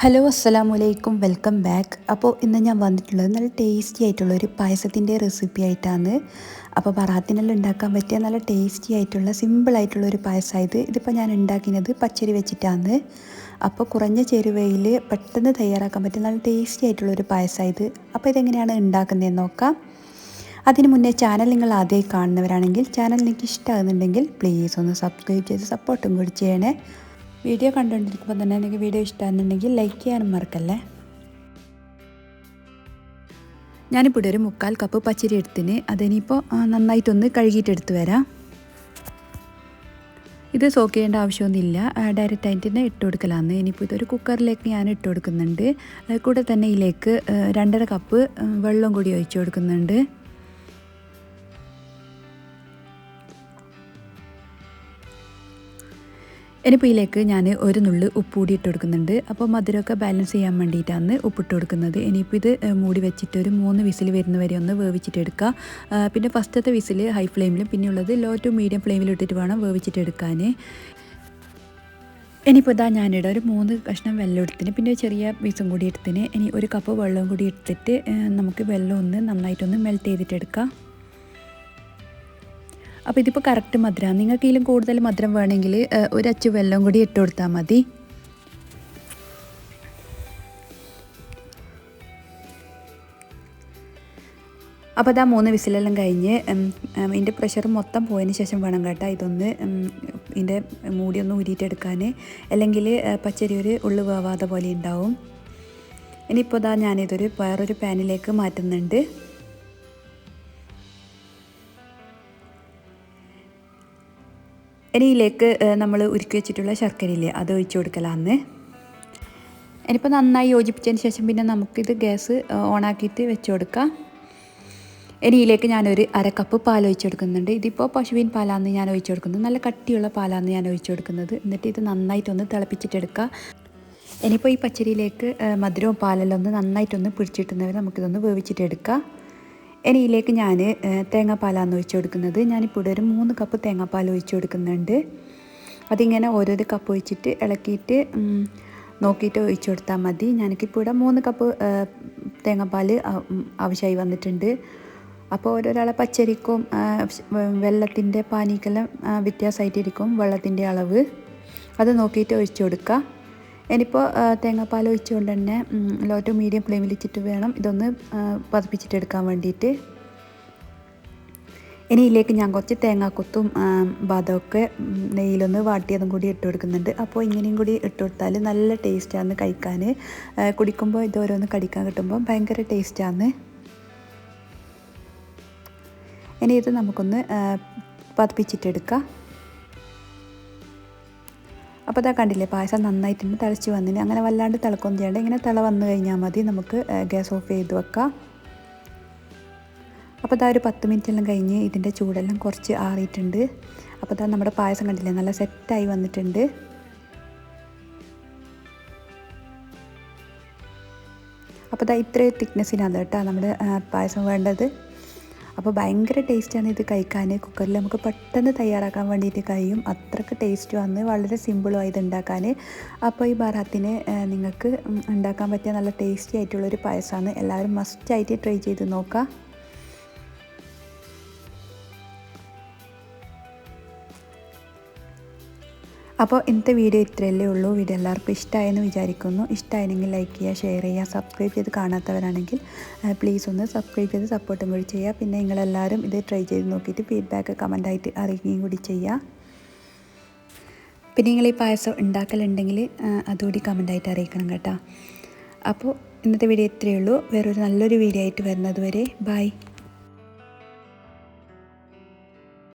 Hello അസ്സാം വലൈക്കും welcome back അപ്പോൾ ഇന്ന് ഞാൻ വന്നിട്ടുള്ളത് നല്ല ടേസ്റ്റി ആയിട്ടുള്ള ഒരു പായസത്തിന്റെ റെസിപ്പി ആയിട്ടാണ്. അപ്പോൾ പറാത്തിനെല്ലാം ഉണ്ടാക്കാൻ പറ്റിയ നല്ല ടേസ്റ്റി ആയിട്ടുള്ള സിമ്പിൾ ആയിട്ടുള്ള ഒരു പായസമായത് ഇതിപ്പോൾ ഞാൻ ഉണ്ടാക്കിയത് പച്ചരി വെച്ചിട്ടാണ്. അപ്പോൾ കുറഞ്ഞ ചേരുവയിൽ പെട്ടെന്ന് തയ്യാറാക്കാൻ പറ്റിയ നല്ല ടേസ്റ്റി ആയിട്ടുള്ള ഒരു പായസമായത് അപ്പോൾ ഇതെങ്ങനെയാണ് ഉണ്ടാക്കുന്നതെന്ന് നോക്കാം. അതിന് മുന്നേ ചാനൽ നിങ്ങൾ ആദ്യമായി കാണുന്നവരാണെങ്കിൽ ചാനൽ നിങ്ങൾക്ക് ഇഷ്ടമാകുന്നുണ്ടെങ്കിൽ പ്ലീസ് ഒന്ന് സബ്സ്ക്രൈബ് ചെയ്ത് സപ്പോർട്ടും കൂടി ചെയ്യണേ. വീഡിയോ കണ്ടുകൊണ്ടിരിക്കുമ്പോൾ തന്നെ എനിക്ക് വീഡിയോ ഇഷ്ടമാണെന്നുണ്ടെങ്കിൽ ലൈക്ക് ചെയ്യാനും മറക്കല്ലേ? ഞാനിപ്പോൾ ഒരു മുക്കാൽ കപ്പ് പച്ചരി എടുത്തിന്. അതിനിപ്പോൾ നന്നായിട്ടൊന്ന് കഴുകിയിട്ടെടുത്ത് വരാം. ഇത് സോക്ക് ചെയ്യേണ്ട ആവശ്യമൊന്നുമില്ല. ഡയറക്റ്റ് ആയിട്ട് തന്നെ ഇട്ട് കൊടുക്കലാന്ന്. ഇനിയിപ്പോൾ ഇതൊരു കുക്കറിലേക്ക് ഞാൻ ഇട്ട് കൊടുക്കുന്നുണ്ട്. കൂടെ തന്നെ ഇതിലേക്ക് രണ്ടര കപ്പ് വെള്ളം കൂടി ഒഴിച്ചു കൊടുക്കുന്നുണ്ട്. ഇനിയിപ്പോൾ ഇതിലേക്ക് ഞാൻ ഒരു നുള്ളു ഉപ്പ് കൂടി ഇട്ട് കൊടുക്കുന്നുണ്ട്. അപ്പോൾ മധുരമൊക്കെ ബാലൻസ് ചെയ്യാൻ വേണ്ടിയിട്ടാണ് ഉപ്പിട്ട് കൊടുക്കുന്നത്. ഇനിയിപ്പോൾ ഇത് മൂടി വെച്ചിട്ട് ഒരു മൂന്ന് വിസിൽ വരുന്ന വരെ ഒന്ന് വേവിച്ചിട്ട് എടുക്കുക പിന്നെ ഫസ്റ്റത്തെ വിസിൽ ഹൈ ഫ്ലെയിമിലും പിന്നെയുള്ളത് ലോ ടു മീഡിയം ഫ്ലെയിമിൽ ഇട്ടിട്ട് വേണം വേവിച്ചിട്ട് എടുക്കാൻ. ഇനിയിപ്പോൾ ഇതാ ഞാനിവിടെ ഒരു മൂന്ന് കഷ്ണം വെള്ളം എടുത്തിന് പിന്നെ ചെറിയ പീസും കൂടി എടുത്തിന്. ഇനി ഒരു കപ്പ് വെള്ളവും കൂടി എടുത്തിട്ട് നമുക്ക് വെള്ളം ഒന്ന് നന്നായിട്ടൊന്ന് മെൽറ്റ് ചെയ്തിട്ടെടുക്കാം അപ്പോൾ ഇതിപ്പോൾ കറക്റ്റ് മധുരമാണ് നിങ്ങൾക്കെങ്കിലും കൂടുതൽ മധുരം വേണമെങ്കിൽ ഒരു അച്ചു വെള്ളം കൂടി ഇട്ട് കൊടുത്താൽ മതി. അപ്പോൾ അതാ മൂന്ന് വിസിലെല്ലാം കഴിഞ്ഞ് ഇതിന്റെ പ്രഷർ മൊത്തം പോയതിന് ശേഷം വേണം കേട്ടോ ഇതൊന്ന് ഇതിന്റെ മൂടി ഒന്ന് ഊരിയിട്ടെടുക്കാൻ അല്ലെങ്കിൽ പച്ചരി ഒരു ഉള്ളു വേവാതെ പോലെ ഉണ്ടാവും. ഇനിയിപ്പോൾ ഇതാ ഞാനിതൊരു വേറൊരു പാനിലേക്ക് മാറ്റുന്നുണ്ട്. ഇനി നമ്മൾ ഉരുക്കി വെച്ചിട്ടുള്ള ശർക്കര ശർക്കരയില്ലേ അത് ഒഴിച്ചു കൊടുക്കലാന്ന്. ഇനിയിപ്പോൾ നന്നായി യോജിപ്പിച്ചതിന് ശേഷം പിന്നെ നമുക്കിത് ഗ്യാസ് ഓണാക്കിയിട്ട് വെച്ച് കൊടുക്കാം. ഇനി ഇതിലേക്ക് ഞാനൊരു അര കപ്പ് പാൽ ഒഴിച്ചു കൊടുക്കുന്നുണ്ട്. ഇതിപ്പോൾ പശുവിൻ പാലാന്ന് ഞാൻ ഒഴിച്ചു കൊടുക്കുന്നത് നല്ല കട്ടിയുള്ള പാലാന്ന് ഞാൻ ഒഴിച്ചു കൊടുക്കുന്നത്. എന്നിട്ട് ഇത് നന്നായിട്ടൊന്ന് തിളപ്പിച്ചിട്ടെടുക്കുക ഇനിയിപ്പോൾ ഈ പച്ചരിയിലേക്ക് മധുരവും പാലെല്ലാം ഒന്ന് നന്നായിട്ടൊന്ന് പിടിച്ചിട്ടുന്നവരെ നമുക്കിതൊന്ന് വേവിച്ചിട്ടെടുക്കാം ഇനി ഇതിലേക്ക് ഞാൻ തേങ്ങാപ്പാലാണ് ഒഴിച്ചു കൊടുക്കുന്നത് ഞാനിപ്പോൾ ഇവിടെ ഒരു മൂന്ന് കപ്പ് തേങ്ങാപ്പാൽ ഒഴിച്ചു കൊടുക്കുന്നുണ്ട് അതിങ്ങനെ ഓരോരോ കപ്പ് ഒഴിച്ചിട്ട് ഇളക്കിയിട്ട് നോക്കിയിട്ട് ഒഴിച്ചു കൊടുത്താൽ മതി. ഞാനിപ്പോൾ ഇവിടെ മൂന്ന് കപ്പ് തേങ്ങാപ്പാൽ ആവശ്യമായി വന്നിട്ടുണ്ട്. അപ്പോൾ ഓരോരാളെ പച്ചരിക്കും വെള്ളത്തിന്റെ പാനിക്കെല്ലാം വ്യത്യാസമായിട്ടിരിക്കും വെള്ളത്തിന്റെ അളവ്. അത് നോക്കിയിട്ട് ഒഴിച്ചു കൊടുക്കുക ഇനിയിപ്പോൾ തേങ്ങാപ്പാൽ ഒഴിച്ചുകൊണ്ട് തന്നെ ലോ ടു മീഡിയം ഫ്ലെയിമിൽ വെച്ചിട്ട് വേണം ഇതൊന്ന് പതിപ്പിച്ചിട്ടെടുക്കാൻ വേണ്ടിയിട്ട് ഇനി ഇതിലേക്ക് ഞാൻ കുറച്ച് തേങ്ങാക്കൊത്തും ബാദമൊക്കെ നെയ്യിലൊന്ന് വാട്ടിയതും കൂടി ഇട്ട് കൊടുക്കുന്നുണ്ട്. അപ്പോൾ ഇങ്ങനെയും കൂടി ഇട്ട് കൊടുത്താൽ നല്ല ടേസ്റ്റാണ് കഴിക്കാൻ കുടിക്കുമ്പോൾ ഇതോരോന്ന് കടിക്കാൻ കിട്ടുമ്പോൾ ഭയങ്കര ടേസ്റ്റാണ് ഇനി ഇത് നമുക്കൊന്ന് പതിപ്പിച്ചിട്ടെടുക്കാം അപ്പോൾ അതാ കണ്ടില്ലേ പായസം നന്നായിട്ടുണ്ട് തിളച്ച് വന്നിന്. അങ്ങനെ വല്ലാണ്ട് തിളക്കൊന്നും ചെയ്യേണ്ട. ഇങ്ങനെ തിള വന്നു കഴിഞ്ഞാൽ മതി. നമുക്ക് ഗ്യാസ് ഓഫ് ചെയ്ത് വെക്കാം. അപ്പോൾ അതാ ഒരു പത്ത് എല്ലാം കഴിഞ്ഞ് ഇതിന്റെ ചൂടെല്ലാം കുറച്ച് ആറിയിട്ടുണ്ട്. അപ്പോൾ അതാ നമ്മുടെ പായസം കണ്ടില്ലേ നല്ല സെറ്റായി വന്നിട്ടുണ്ട്. അപ്പോൾ അതാ ഇത്രയും തിക്നെസ്സിനാണ് കേട്ടോ നമ്മുടെ പായസം വേണ്ടത്. അപ്പോൾ ഭയങ്കര ടേസ്റ്റാണ് ഇത് കഴിക്കാൻ. കുക്കറിൽ നമുക്ക് പെട്ടെന്ന് തയ്യാറാക്കാൻ വേണ്ടിയിട്ട് കഴിയും. അത്രയ്ക്ക് ടേസ്റ്റ് വന്ന് വളരെ സിമ്പിളും ഇത് ഉണ്ടാക്കാൻ. അപ്പോൾ ഈ ബറാത്തിന് നിങ്ങൾക്ക് ഉണ്ടാക്കാൻ പറ്റിയ നല്ല ടേസ്റ്റി ആയിട്ടുള്ളൊരു പായസമാണ്. എല്ലാവരും മസ്റ്റായിട്ട് ട്രൈ ചെയ്ത് നോക്കാം. അപ്പോൾ ഇന്നത്തെ വീഡിയോ ഇത്രയല്ലേ ഉള്ളൂ. വീഡിയോ എല്ലാവർക്കും ഇഷ്ടമായെന്ന് വിചാരിക്കുന്നു. ഇഷ്ടമായെങ്കിൽ ലൈക്ക് ചെയ്യുക ഷെയർ ചെയ്യുക സബ്സ്ക്രൈബ് ചെയ്ത് കാണാത്തവരാണെങ്കിൽ പ്ലീസ് ഒന്ന് സബ്സ്ക്രൈബ് ചെയ്ത് സപ്പോർട്ടും കൂടി ചെയ്യുക. പിന്നെ നിങ്ങളെല്ലാവരും ഇത് ട്രൈ ചെയ്ത് നോക്കിയിട്ട് ഫീഡ്ബാക്ക് കമന്റായിട്ട് അറിയുകയും കൂടി ചെയ്യുക. പിന്നെ നിങ്ങൾ ഈ പായസം ഉണ്ടാക്കലുണ്ടെങ്കിൽ അതുകൂടി കമന്റായിട്ട് അറിയിക്കണം കേട്ടോ. അപ്പോൾ ഇന്നത്തെ വീഡിയോ ഇത്രയേ ഉള്ളൂ. വേറൊരു നല്ലൊരു വീഡിയോ ആയിട്ട് വരുന്നത് വരെ ബൈ